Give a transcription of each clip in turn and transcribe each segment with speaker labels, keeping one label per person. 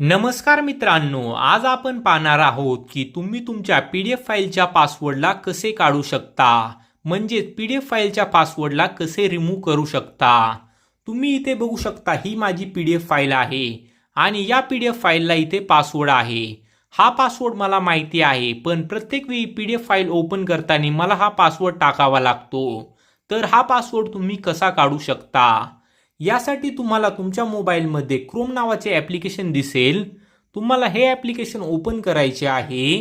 Speaker 1: नमस्कार मित्रांनो आज आपण पाहणार आहोत की तुम्ही तुमच्या पी डी एफ फाईलच्या पासवर्डला कसे काढू शकता? म्हणजेच पी डी एफ फाईलच्या पासवर्डला कसे रिमूव्ह करू शकता? तुम्ही इथे बघू शकता ही माझी पी डी एफ फाईल आहे आणि या पी डी एफ फाईलला इथे पासवर्ड आहे. हा पासवर्ड मला माहिती आहे पण प्रत्येक वेळी P D F file open करताना मला हा पासवर्ड टाकावा लागतो. तर हा पासवर्ड तुम्ही कसा काढू शकता? यासाठी तुम्हाला तुमच्या मोबाईलमध्ये क्रोम नावाचे ॲप्लिकेशन दिसेल. तुम्हाला हे ॲप्लिकेशन ओपन करायचे आहे.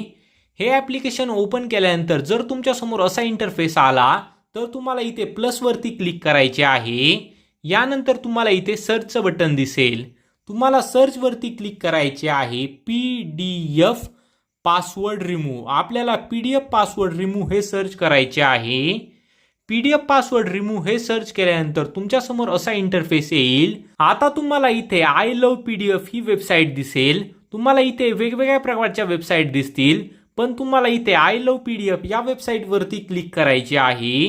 Speaker 1: हे ॲप्लिकेशन ओपन केल्यानंतर जर तुमच्यासमोर असा इंटरफेस आला तर तुम्हाला इथे प्लसवरती क्लिक करायचे आहे. यानंतर तुम्हाला इथे सर्चचं बटन दिसेल. तुम्हाला सर्चवरती क्लिक करायचे आहे P D F password remove आपल्याला P D F password remove हे सर्च करायचे आहे. P D F password remove हे सर्च केल्यानंतर तुमच्यासमोर असा इंटरफेस येईल. आता तुम्हाला इथे I love P D F he website दिसेल. तुम्हाला इथे वेगवेगळ्या प्रकारच्या वेबसाईट दिसतील. पण तुम्हाला इथे I love P D F या वेबसाईटवरती क्लिक करायचे आहे.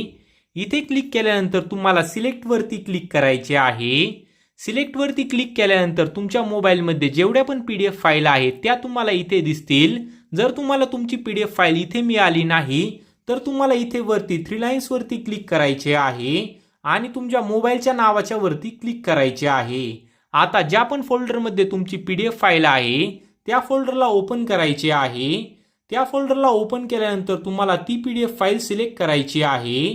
Speaker 1: इथे क्लिक केल्यानंतर तुम्हाला सिलेक्टवरती क्लिक करायचे आहे. सिलेक्टवरती क्लिक केल्यानंतर तुमच्या मोबाईलमध्ये जेवढ्या पण पी डी एफ फाईल आहेत त्या तुम्हाला इथे दिसतील. जर तुम्हाला तुमची पी डी एफ फाईल इथे मिळाली नाही तर तुम्हाला इथे वरती थ्री लाईन्सवरती क्लिक करायचे आहे आणि तुमच्या मोबाईलच्या नावाच्या वरती क्लिक करायचे आहे. आता ज्या पण फोल्डरमध्ये तुमची पी डी एफ फाईल आहे त्या फोल्डरला ओपन करायचे आहे. त्या फोल्डरला ओपन केल्यानंतर तुम्हाला ती P D F file select करायची आहे.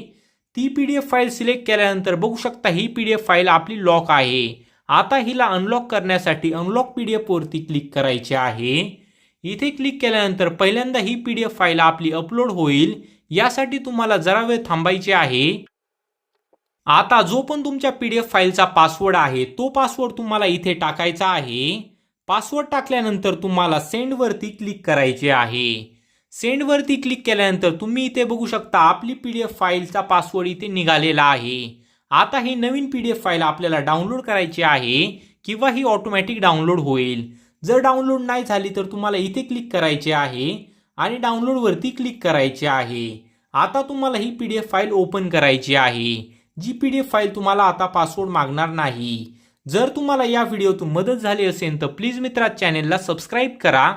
Speaker 1: ती P D F file select केल्यानंतर बघू शकता ही पी डी एफ फाईल आपली लॉक आहे. आता हिला अनलॉक करण्यासाठी अनलॉक पी डी एफवरती क्लिक करायचे आहे. इथे क्लिक केल्यानंतर पहिल्यांदा ही पी डी एफ फाईल आपली अपलोड होईल. यासाठी तुम्हाला जरा वेळ थांबायचे आहे. आता जो पण तुमच्या पी डी एफ फाईलचा पासवर्ड आहे तो पासवर्ड तुम्हाला इथे टाकायचा आहे. पासवर्ड टाकल्यानंतर तुम्हाला सेंडवरती क्लिक करायचे आहे. सेंडवरती क्लिक केल्यानंतर तुम्ही इथे बघू शकता आपली पी डी एफ फाईलचा पासवर्ड इथे निघालेला आहे. आता ही नवीन पी डी एफ फाईल आपल्याला डाउनलोड करायची आहे किंवा ही ऑटोमॅटिक डाउनलोड होईल. जर डाउनलोड नाही झाली तर तुम्हाला इथे क्लिक करायचे आहे आणि डाउनलोडवरती क्लिक करायचे आहे. आता तुम्हाला ही P D F file open करायची आहे. जी पी डी एफ फाईल तुम्हाला आता पासवर्ड मागणार नाही. जर तुम्हाला या व्हिडिओतून मदत झाली असेल तर प्लीज मित्रा चॅनेलला सबस्क्राईब करा.